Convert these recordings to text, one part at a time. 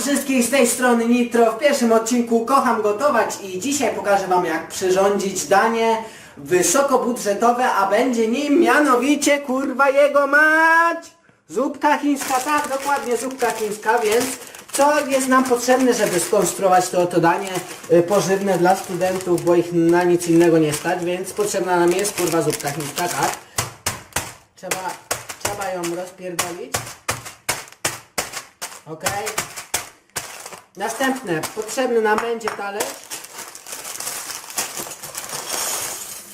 wszystkich z tej strony Nitro. W pierwszym odcinku kocham gotować i dzisiaj pokażę wam jak przyrządzić danie wysokobudżetowe, a będzie nim mianowicie kurwa jego mać! Zupka chińska, tak dokładnie zupka chińska, więc co jest nam potrzebne, żeby skonstruować to oto danie y, pożywne dla studentów, bo ich na nic innego nie stać, więc potrzebna nam jest kurwa zupka chińska, tak? Trzeba, trzeba ją rozpierdolić. Ok. Następne, potrzebny nam będzie talerz.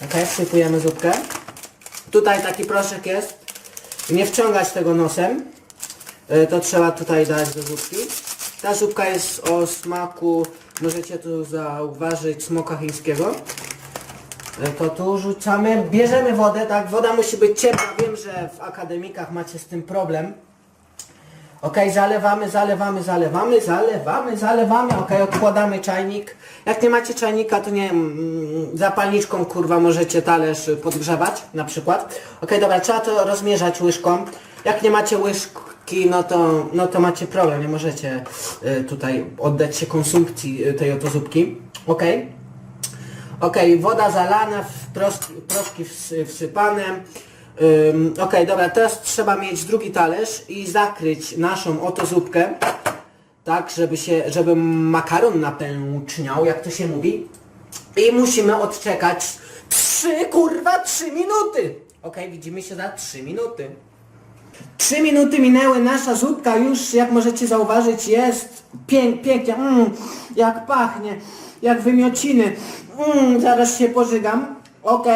Ok, wsypujemy zupkę. Tutaj taki proszek jest. Nie wciągać tego nosem. Y, To trzeba tutaj dać do zupki. Ta zupka jest o smaku, możecie tu zauważyć, smoka chińskiego. Y, To tu rzucamy, bierzemy wodę, tak, woda musi być ciepła. Wiem, że w akademikach macie z tym problem. Ok, zalewamy, zalewamy, zalewamy, zalewamy, zalewamy. Ok, odkładamy czajnik. Jak nie macie czajnika, to nie wiem, mm, zapalniczką kurwa możecie talerz podgrzewać na przykład. Ok, dobra, trzeba to rozmierzać łyżką. Jak nie macie łyżki, no to, no to macie problem, nie możecie y, tutaj oddać się konsumpcji y, tej oto zupki. Ok. Ok, woda zalana, w proski, proszki wsy, wsypane. Ym, ok, dobra, teraz trzeba mieć drugi talerz i zakryć naszą oto zupkę. Tak, żeby się, żeby makaron napęczniał, jak to się mówi. I musimy odczekać 3, kurwa, 3 minuty. Ok, widzimy się za 3 minuty. 3 minuty minęły, nasza zupka już, jak możecie zauważyć, jest pięk, pięknie, mm, jak pachnie, jak wymiociny. Mm, zaraz się pożygam. Ok,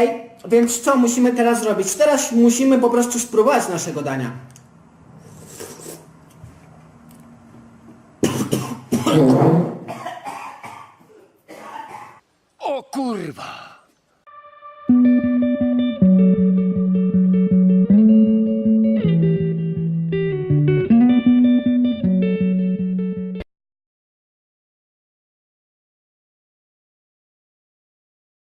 więc co musimy teraz robić? Teraz musimy po prostu spróbować naszego dania. O kurwa!